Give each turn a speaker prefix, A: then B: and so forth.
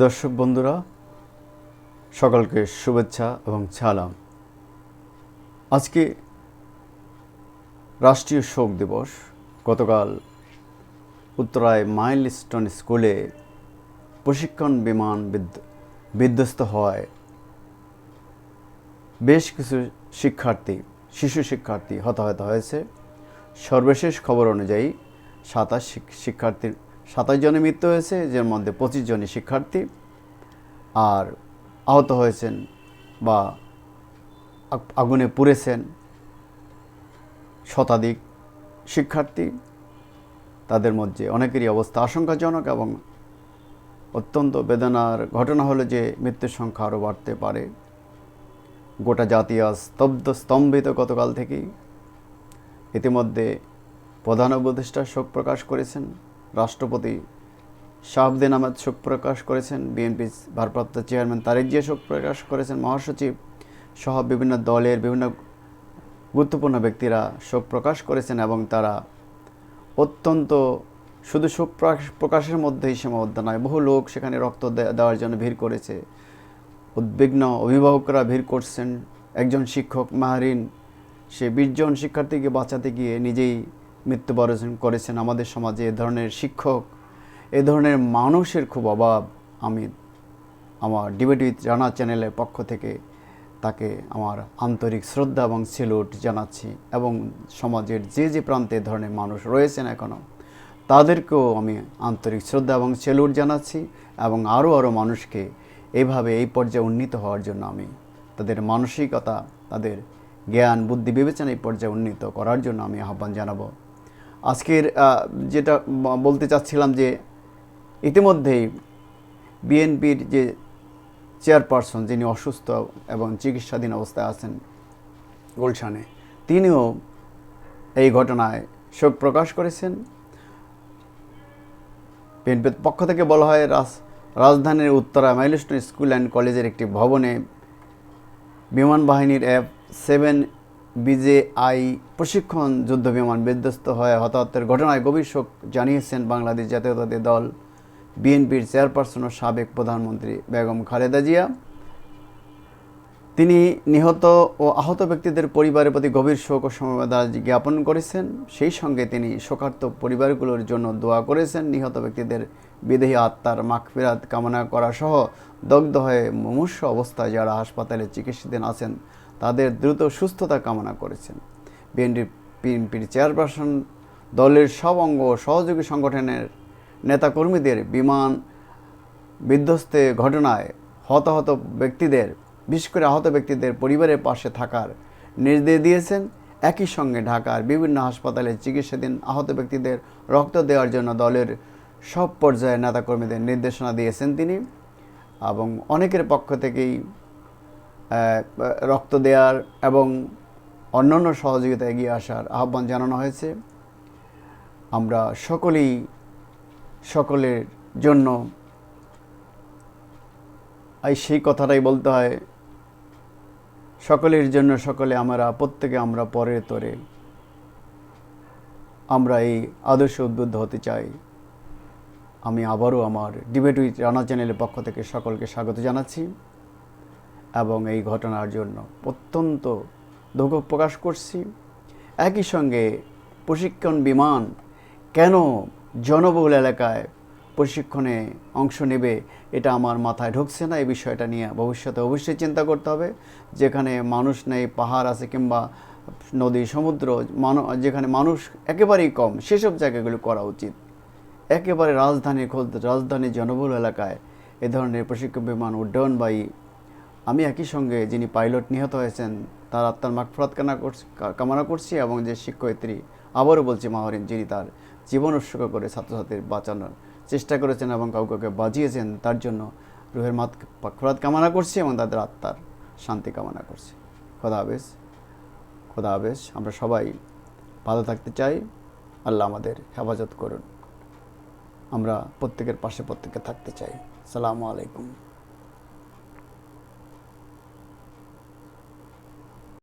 A: দর্শক বন্ধুরা, সকলকে শুভেচ্ছা এবং সালাম। আজকে রাষ্ট্রীয় শোক দিবস। গতকাল উত্তরায় মাইলস্টোন স্কুলে প্রশিক্ষণ বিমান বিধ্ব- বিধ্বস্ত হওয়ায় বেশ কিছু শিক্ষার্থী, শিশু শিক্ষার্থী হতাহত হয়েছে। সর্বশেষ খবর অনুযায়ী সাতাশ শিক্ষার্থীর সাতাশ জনের মৃত্যু হয়েছে, যার মধ্যে পঁচিশ জনই শিক্ষার্থী, আর আহত হয়েছেন বা আগুনে পুড়েছেন শতাধিক শিক্ষার্থী। তাদের মধ্যে অনেকেরই অবস্থা আশঙ্কাজনক এবং অত্যন্ত বেদনার ঘটনা হলো যে মৃত্যুর সংখ্যা আরও বাড়তে পারে। গোটা জাতি স্তব্ধ, স্তম্ভিত গতকাল থেকেই। ইতিমধ্যে প্রধান উপদেষ্টা শোক প্রকাশ করেছেন। রাষ্ট্রপতি শাহাবুদ্দিন আহমেদ শোক প্রকাশ করেছেন বিএনপি ভারপ্রাপ্ত চেয়ারম্যান তারেক জিয়া শোক প্রকাশ করেছেন, মহাসচিব সহ বিভিন্ন দলের বিভিন্ন গুরুত্বপূর্ণ ব্যক্তিরা শোক প্রকাশ করেছেন এবং তারা অত্যন্ত শুধু শোক প্রকাশ- প্রকাশের মধ্যেই সীমাবদ্ধ নয়, বহু লোক সেখানে রক্ত দেওয়ার জন্য ভিড় করেছে। উদ্বিগ্ন অভিভাবকরা ভিড় করছেন, একজন শিক্ষক মাহারিন, সে বিশজন শিক্ষার্থীকে বাঁচাতে গিয়ে নিজেই মৃত্যুবরণ করেছেন আমাদের সমাজে এ ধরনের শিক্ষক, এ ধরনের মানুষের খুব অভাব। আমি আমার ডিবেটি জানা চ্যানেলের পক্ষ থেকে তাকে আমার আন্তরিক শ্রদ্ধা এবং সেলুট জানাচ্ছি এবং সমাজের যে যে প্রান্তে ধরনের মানুষ রয়েছেন এখনও, তাদেরকেও আমি আন্তরিক শ্রদ্ধা এবং সেলুট জানাচ্ছি এবং আরও আরও মানুষকে এইভাবে এই পর্যায়ে উন্নীত হওয়ার জন্য আমি তাদের মানসিকতা, তাদের জ্ঞান, বুদ্ধি, বিবেচনা এই পর্যায়ে উন্নীত করার জন্য আমি আহ্বান জানাব। আজকের যেটা বলতে চাচ্ছিলাম যে ইতিমধ্যেই বিএনপির যে চেয়ারপারসন যিনি অসুস্থ এবং চিকিৎসাধীন অবস্থায় আছেন গুলশানে, তিনিও এই ঘটনায় শোক প্রকাশ করেছেন। বিএনপির পক্ষ থেকে বলা হয়, রাজ- রাজধানীর উত্তরা মাইলস্টোন স্কুল অ্যান্ড কলেজের একটি ভবনে বিমান বাহিনীর এফ সেভেন বিজেআই প্রশিক্ষণ যুদ্ধ বিমান বিধ্বস্ত হয়ে হতাহতের ঘটনায় গভীর শোক জানিয়েছেন বাংলাদেশ জাতীয়তাবাদী দল, বিএনপির চেয়ারপারসন ও সাবেক প্রধানমন্ত্রী বেগম খালেদা জিয়া। তিনি নিহত ও আহত ব্যক্তিদের পরিবারের প্রতি গভীর শোক ও সমবেদনা জ্ঞাপন করেছেন। সেই সঙ্গে তিনি শোকার্ত পরিবারগুলোর জন্য দোয়া করেছেন। নিহত ব্যক্তিদের বিদেহী আত্মার মাখফিরাত কামনা করা সহ দগ্ধ হয়ে মুমূর্ষ অবস্থায় যারা হাসপাতালে চিকিৎসাধীন আছেন তাদের দ্রুত সুস্থতা কামনা করেছেন। বিএনপি বিএনপির চেয়ারপারসন দলের সব অঙ্গ সহযোগী সংগঠনের নেতাকর্মীদের বিমান বিধ্বস্তে ঘটনায় হতাহত ব্যক্তিদের, বিশেষ করে আহত ব্যক্তিদের পরিবারের পাশে থাকার নির্দেশ দিয়েছেন। একই সঙ্গে ঢাকার বিভিন্ন হাসপাতালে চিকিৎসাধীন আহত ব্যক্তিদের রক্ত দেওয়ার জন্য দলের সব পর্যায়ের নেতাকর্মীদের নির্দেশনা দিয়েছেন তিনি এবং অনেকের পক্ষ থেকেই রক্ত দেওয়ার এবং অন্যান্য সহযোগিতা এগিয়ে আসার আহ্বান জানানো হয়েছে। আমরা সকলেই সকলের জন্য এই সেই কথাটাই বলতে হয়, সকলের জন্য সকলে আমরা, প্রত্যেকে আমরা পরের তরে আমরা এই আদর্শ উদ্বুদ্ধ হতে চাই। আমি আবারও আমার ডিবেট উইথ রানা চ্যানেলের পক্ষ থেকে সকলকে স্বাগত জানাচ্ছি। এবং এই ঘটনার জন্য অত্যন্ত দুঃখ প্রকাশ করছি। একই সঙ্গে প্রশিক্ষণ বিমান কেন জনবহুল এলাকায় প্রশিক্ষণে অংশ নেবে এটা আমার মাথায় ঢুকছে না, এই বিষয়টা নিয়ে ভবিষ্যতে অবশ্যই চিন্তা করতে হবে। যেখানে মানুষ নেই, পাহাড় আছে কিংবা নদী, সমুদ্র যেখানে মানুষ একেবারেই কম, সেসব জায়গাগুলো করা উচিত। একেবারে রাজধানী খোদ রাজধানী জনবহুল এলাকায় এ ধরনের প্রশিক্ষণ বিমান উড্ডয়ন বাই আমি একই সঙ্গে যিনি পাইলট নিহত হয়েছেন, তার আত্মার মাগফরাত কামনা করছি কামনা করছি এবং যে শিক্ষয়িত্রী, আবারও বলছি মাহরিন, যিনি তার জীবন উৎসর্গ করে ছাত্রছাত্রীর বাঁচানোর চেষ্টা করেছেন এবং কাউকে বাঁচিয়েছেন তার জন্য রুহের মাত মাগফরাত কামনা করছি এবং তাদের আত্মার শান্তি কামনা করছি। খোদা হাফেজ খোদা হাফেজ। আমরা সবাই ভালো থাকতে চাই। আল্লাহ আমাদের হেফাজত করুন। আমরা প্রত্যেকের পাশে প্রত্যেকে থাকতে চাই। সালামু আলাইকুম।